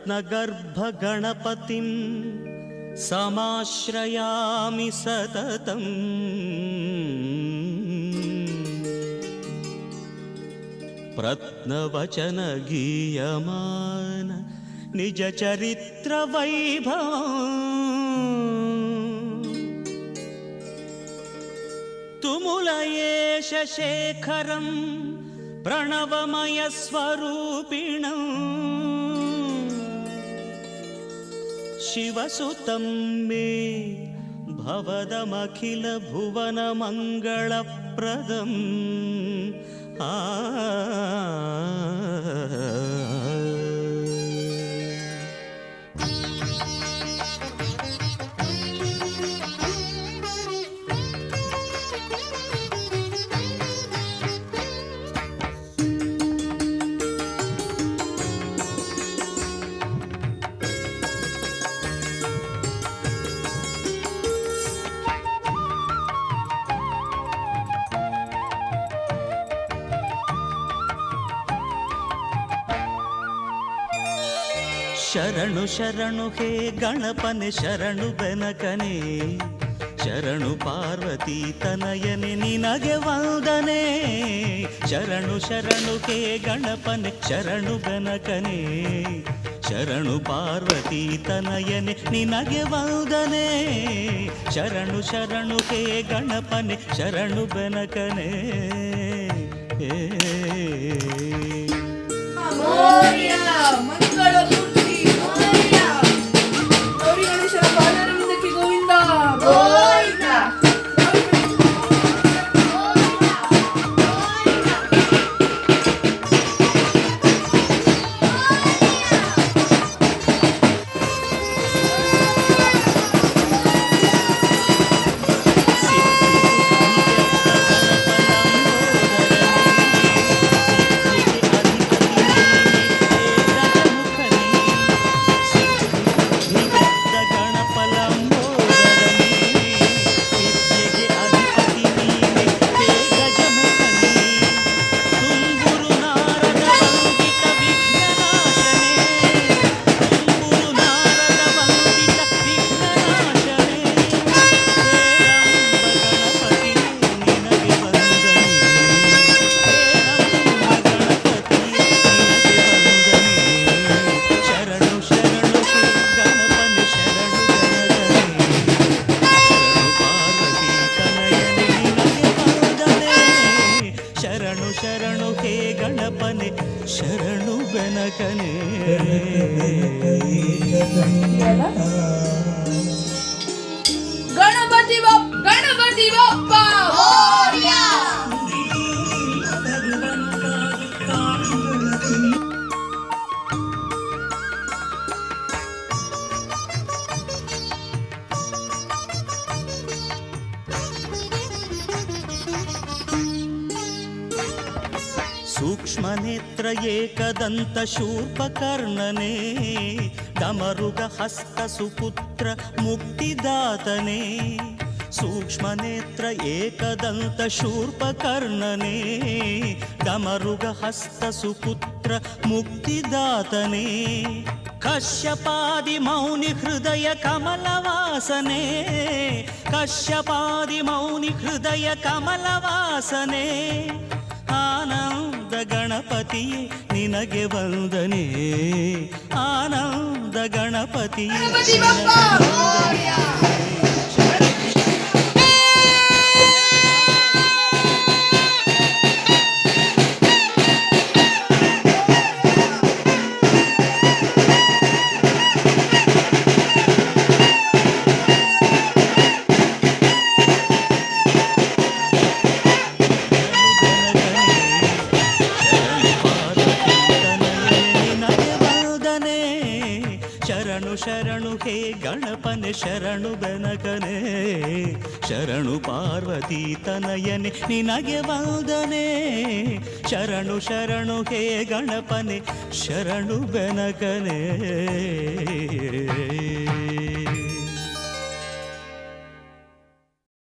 रत्नगर्भगणपतिं समाश्रयामि सततम् प्रत्नवचनगीयमान निजचरित्रवैभवम् तुमुलयेश शेखरं प्रणवमयस्वरूपिणम् शिवसुतं मे भवदमखिलभुवनमङ्गलप्रदम् आ ಶರಣು ಶರಣು ಹೇ ಗಣಪನೆ ಶರಣು ಬೆನಕನೆ. ಶರಣು ಪಾರ್ವತಿ ತನಯನೆ ನಿನಗೆ ವಂದನೆ. ಶರಣು ಶರಣು ಹೇ ಗಣಪನೆ ಶರಣು ಬೆನಕನೆ. ಶರಣು ಪಾರ್ವತಿ ತನಯನೆ ನಿನಗೆ ವಂದನೆ. ಶರಣು ಶರಣು ಹೇ ಗಣಪನೆ ಶರಣು ಬೆನಕನೆ. ಏ ಶರಣು ಹೇ ಗಣಪನೆ ಶರಣು ಬೆನಕನೆ. सूक्ष्मनेत्र एकदन्तशूर्पकर्णने दमरुगहस्तसुपुत्र मुक्तिदातने सूक्ष्मनेत्र एकदन्तशूर्पकर्णने दमरुगहस्तसुपुत्र मुक्तिदातने कश्यपादिमौनिहृदय कमलवासने कश्यपादिमौनिहृदय कमलवासने आनन्द ಗಣಪತಿಯೇ ನಿನಗೆ ವಂದನೆ. ಆನಂದ ಗಣಪತಿಯೇ ಹೇ ಗಣಪನೆ ಶರಣು ಬೆನಕನೆ, ಶರಣು ಪಾರ್ವತಿ ತನಯನೆ, ನಿನಗೆ ವಂದನೆ. ಶರಣು ಶರಣು, ಹೇ ಗಣಪನೆ, ಶರಣು ಬೆನಕನೆ.